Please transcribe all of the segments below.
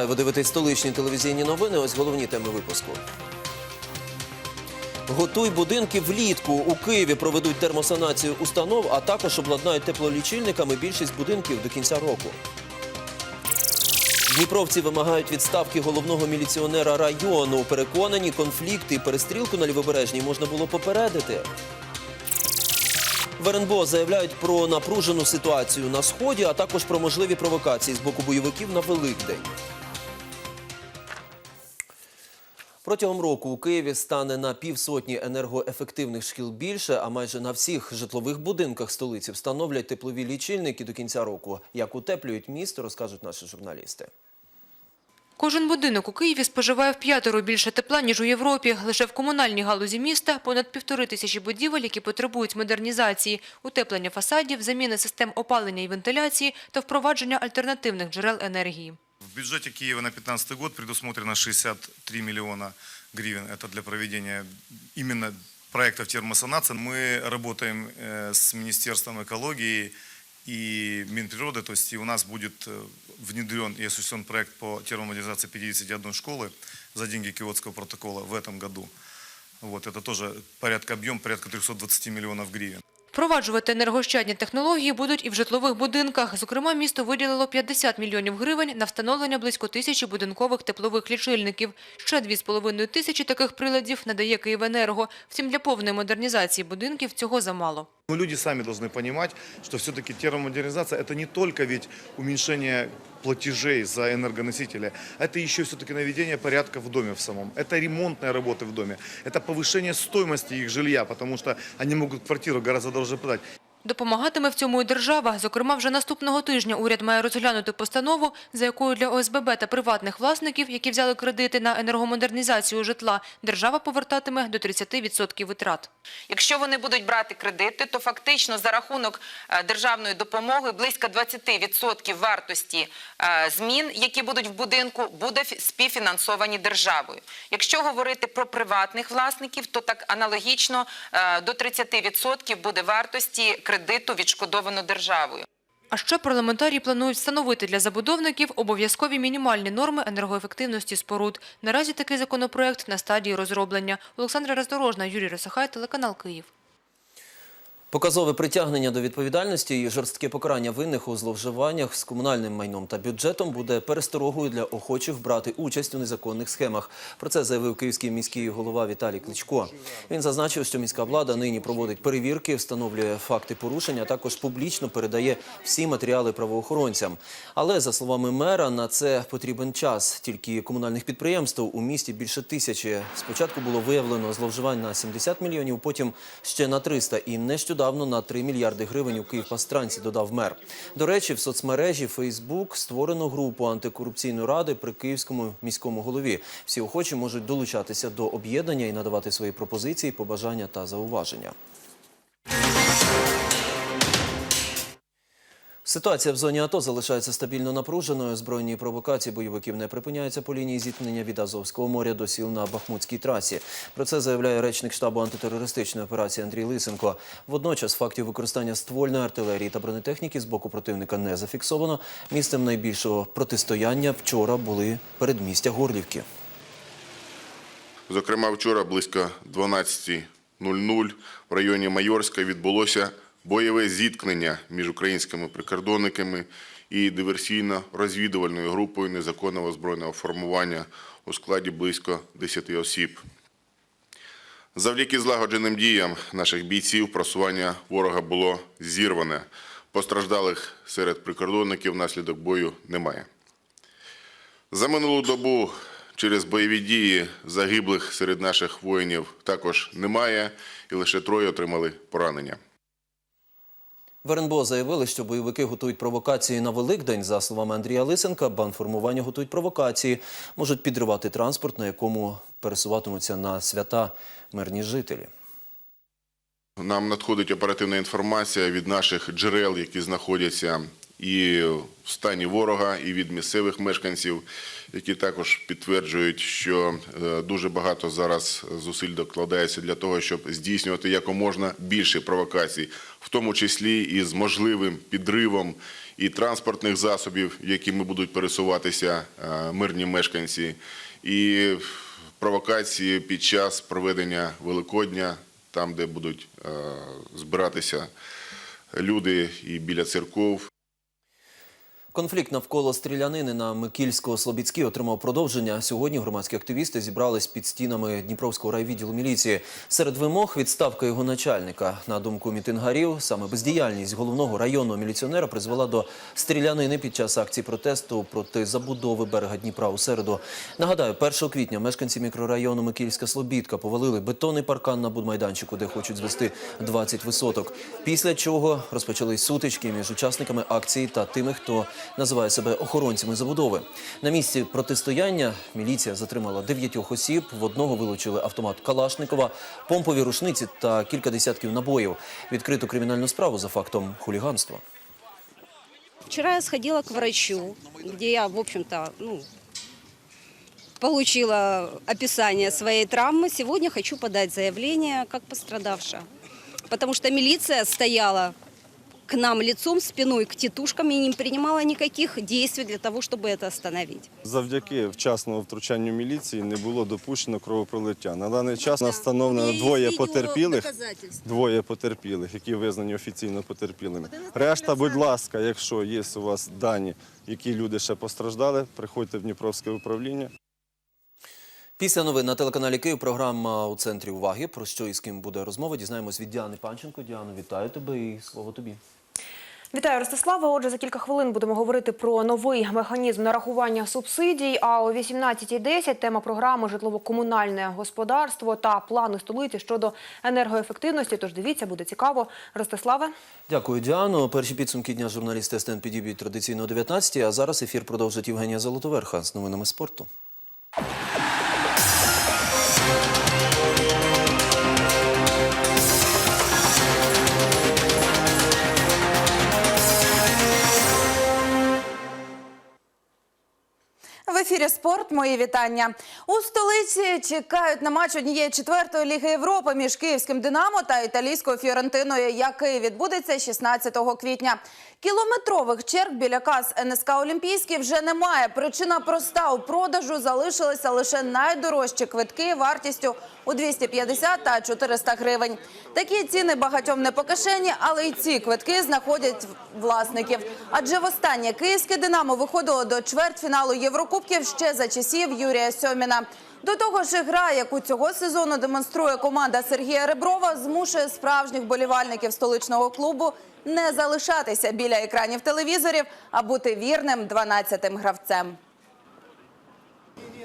Вітаю, ви дивитесь столичні телевізійні новини. Ось головні теми випуску. Готуй будинки влітку. У Києві проведуть термосанацію установ, а також обладнають теплолічильниками більшість будинків до кінця року. Дніпровці вимагають відставки головного міліціонера району. Переконані, конфлікти і перестрілку на лівобережній можна було попередити. В РНБО заявляють про напружену ситуацію на сході, а також про можливі провокації з боку бойовиків на Великдень. Протягом року у Києві стане на півсотні енергоефективних шкіл більше, а майже на всіх житлових будинках столиці встановлять теплові лічильники до кінця року. Як утеплюють місто, розкажуть наші журналісти. Кожен будинок у Києві споживає в п'ятеро більше тепла, ніж у Європі. Лише в комунальній галузі міста понад півтори тисячі будівель, які потребують модернізації, утеплення фасадів, заміни систем опалення і вентиляції та впровадження альтернативних джерел енергії. В бюджете Киева на 2015 год предусмотрено 63 миллиона гривен. Это для проведения именно проектов термосанации. Мы работаем э, с Министерством экологии и Минприроды. То есть и у нас будет э, внедрен и осуществлен проект по термомодернизации 51 школы за деньги Киотского протокола в этом году. Вот, это тоже порядка объем, порядка 320 миллионов гривен. Впроваджувати енергощадні технології будуть і в житлових будинках. Зокрема, місто виділило 50 мільйонів гривень на встановлення близько тисячі будинкових теплових лічильників. Ще 2,5 тисячі таких приладів надає Київенерго. Втім, для повної модернізації будинків цього замало. Но люди сами должны понимать, что все-таки термомодернизация – это не только ведь уменьшение платежей за энергоносители, это еще все-таки наведение порядка в доме в самом. Это ремонтные работы в доме, это повышение стоимости их жилья, потому что они могут квартиру гораздо дороже продать. Допомагатиме в цьому і держава. Зокрема, вже наступного тижня уряд має розглянути постанову, за якою для ОСББ та приватних власників, які взяли кредити на енергомодернізацію житла, держава повертатиме до 30% витрат. Якщо вони будуть брати кредити, то фактично за рахунок е, державної допомоги близько 20% вартості е, змін, які будуть в будинку, буде співфінансовані державою. Якщо говорити про приватних власників, то так аналогічно е, до 30% буде вартості кредиту відшкодовано державою. А ще парламентарії планують встановити для забудовників обов'язкові мінімальні норми енергоефективності споруд. Наразі такий законопроект на стадії розроблення. Олександра Роздорожна, Юрій Росахай, телеканал Київ. Показове притягнення до відповідальності і жорстке покарання винних у зловживаннях з комунальним майном та бюджетом буде пересторогою для охочих брати участь у незаконних схемах. Про це заявив київський міський голова Віталій Кличко. Він зазначив, що міська влада нині проводить перевірки, встановлює факти порушення, також публічно передає всі матеріали правоохоронцям. Але за словами мера, на це потрібен час. Тільки комунальних підприємств у місті більше тисячі. Спочатку було виявлено зловживань на 70 мільйонів, потім ще на 300 і нещодавно на 3 мільярди гривень у Київпастранці, додав мер. До речі, в соцмережі Фейсбук створено групу антикорупційної ради при київському міському голові. Всі охочі можуть долучатися до об'єднання і надавати свої пропозиції, побажання та зауваження. Ситуація в зоні АТО залишається стабільно напруженою. Збройні провокації бойовиків не припиняються по лінії зіткнення від Азовського моря до сіл на Бахмутській трасі. Про це заявляє речник штабу антитерористичної операції Андрій Лисенко. Водночас фактів використання ствольної артилерії та бронетехніки з боку противника не зафіксовано. Місцем найбільшого протистояння вчора були передмістя Горлівки. Зокрема, вчора близько 12.00 в районі Майорська відбулося бойове зіткнення між українськими прикордонниками і диверсійно-розвідувальною групою незаконного збройного формування у складі близько 10 осіб. Завдяки злагодженим діям наших бійців просування ворога було зірване. Постраждалих серед прикордонників внаслідок бою немає. За минулу добу через бойові дії загиблих серед наших воїнів також немає, і лише троє отримали поранення. В РНБО заявили, що бойовики готують провокації на Великдень. За словами Андрія Лисенка, банформування готують провокації, можуть підривати транспорт, на якому пересуватимуться на свята мирні жителі. Нам надходить оперативна інформація від наших джерел, які знаходяться і в стані ворога, і від місцевих мешканців, які також підтверджують, що е, дуже багато зараз зусиль докладається для того, щоб здійснювати якоможна більше провокацій, в тому числі і з можливим підривом і транспортних засобів, якими будуть пересуватися е, мирні мешканці, і провокації під час проведення Великодня, там, де будуть е, збиратися люди і біля церков. Конфлікт навколо стрілянини на Микільського-Слобідській отримав продовження. Сьогодні громадські активісти зібрались під стінами Дніпровського райвідділу міліції. Серед вимог відставка його начальника. На думку мітингарів, саме бездіяльність головного районного міліціонера призвела до стрілянини під час акції протесту проти забудови берега Дніпра у середу. Нагадаю, 1 квітня мешканці мікрорайону Микільська Слобідка повалили бетонний паркан на будмайданчику, де хочуть звести 20 висоток. Після чого розпочались сутички між учасниками акції та тими, хто називає себе охоронцями забудови. На місці протистояння міліція затримала дев'ятьох осіб. В одного вилучили автомат Калашникова, помпові рушниці та кілька десятків набоїв. Відкриту кримінальну справу за фактом хуліганства. Вчера я сходила к врачу, где я, в общем-то, ну, получила описание своей травмы. Сегодня хочу подать заявление как пострадавшая. Потому что милиция стояла к нам лицом, спиной к тетушкам и не принимала никаких действий для того, чтобы это остановить. Завдяки вчасному втручанню міліції не було допущено кровопролиття. На даний час нас встановлено двоє потерпілих, двоє потерпілих, які визнані офіційно потерпілими. Решта, будь ласка, якщо є у вас дані, які люди ще постраждали, приходьте в Дніпровське управління. Після новин на телеканалі Київ програма у центрі уваги. Про що і з ким буде розмова? Дізнаємось від Діани Панченко. Діано, вітаю тебе і слово тобі. Вітаю, Ростиславе. Отже, за кілька хвилин будемо говорити про новий механізм нарахування субсидій. А о 18.10 тема програми житлово-комунальне господарство та плани столиці щодо енергоефективності. Тож дивіться, буде цікаво. Ростиславе. Дякую, Діано. Перші підсумки дня журналісти СТН підіб'ють традиційно о 19 а зараз ефір продовжить Євгенія Золотоверха з новинами спорту. Ефірі спорт. Мої вітання у столиці. Чекають на матч однієї четвертої ліги Європи між київським Динамо та італійською Фіорентиною, який відбудеться 16 квітня. Кілометрових черг біля кас НСК Олімпійський вже немає. Причина проста у продажу залишилися лише найдорожчі квитки вартістю у 250 та 400 гривень. Такі ціни багатьом не по кишені, але й ці квитки знаходять власників. Адже востаннє київське Динамо виходило до чвертьфіналу Єврокубків ще за часів Юрія Сьоміна. До того ж, і гра, яку цього сезону демонструє команда Сергія Реброва, змушує справжніх болівальників столичного клубу не залишатися біля екранів телевізорів, а бути вірним 12-тим гравцем.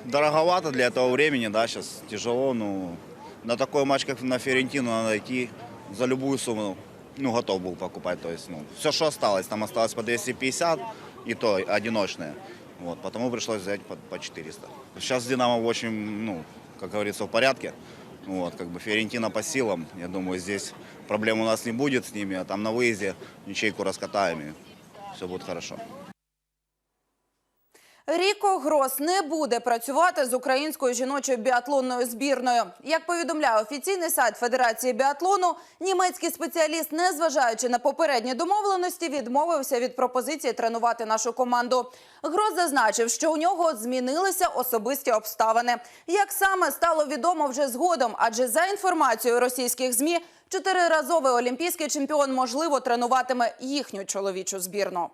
Дороговато для этого времени, да, сейчас тяжело, ну, на такой матч, как на Ферентину, надо идти за любую сумму, ну, готов был покупать, то есть, ну, все, что осталось, там осталось по 250, и то одиночные, Вот, потому пришлось взять по, по 400. Сейчас Динамо очень, ну, как говорится, в порядке, вот, как бы Ферентина по силам, я думаю, здесь проблем у нас не будет с ними, а там на выезде ячейку раскатаем, и все будет хорошо. Ріко Грос не буде працювати з українською жіночою біатлонною збірною. Як повідомляє офіційний сайт Федерації біатлону, німецький спеціаліст, незважаючи на попередні домовленості, відмовився від пропозиції тренувати нашу команду. Грос зазначив, що у нього змінилися особисті обставини. Як саме стало відомо вже згодом, адже за інформацією російських змі, чотириразовий олімпійський чемпіон можливо тренуватиме їхню чоловічу збірну.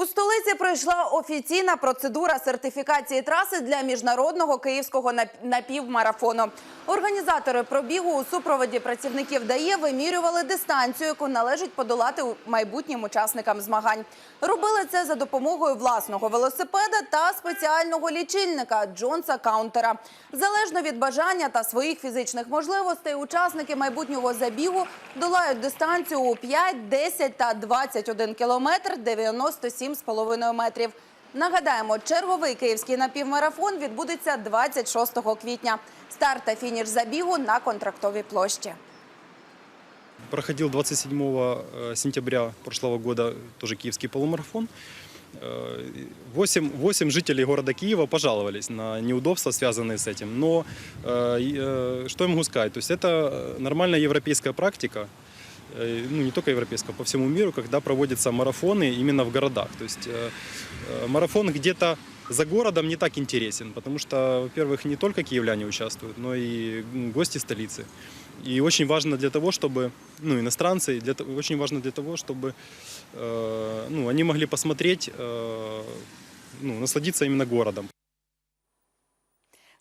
У столиці пройшла офіційна процедура сертифікації траси для міжнародного київського нап- напівмарафону. Організатори пробігу у супроводі працівників ДАІ вимірювали дистанцію, яку належить подолати майбутнім учасникам змагань. Робили це за допомогою власного велосипеда та спеціального лічильника Джонса Каунтера. Залежно від бажання та своїх фізичних можливостей, учасники майбутнього забігу долають дистанцію у 5, 10 та 21 кілометр 97,5 метрів. Нагадаємо, черговий київський напівмарафон відбудеться 26 квітня. Старт та фініш забігу на контрактовій площі. Проходил 27 э, сентября прошлого года тоже киевский полумарафон. Э, 8, 8 жителей города Киева пожаловались на неудобства, связанные с этим. Но э, и, э, что я могу сказать? То есть это нормальная европейская практика. э, ну не только европейского, по всему миру, когда проводятся марафоны именно в городах. То есть э, э, марафон где-то за городом не так интересен, потому что, во-первых, не только киевляне участвуют, но и м, гости столицы. И очень важно для того, чтобы, ну, иностранцы, для, того- очень важно для того, чтобы э, ну, они могли посмотреть, э, ну, насладиться именно городом.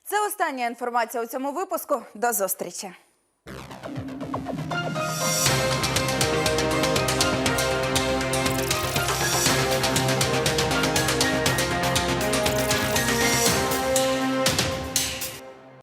Це остання інформація у цьому випуску. До зустрічі.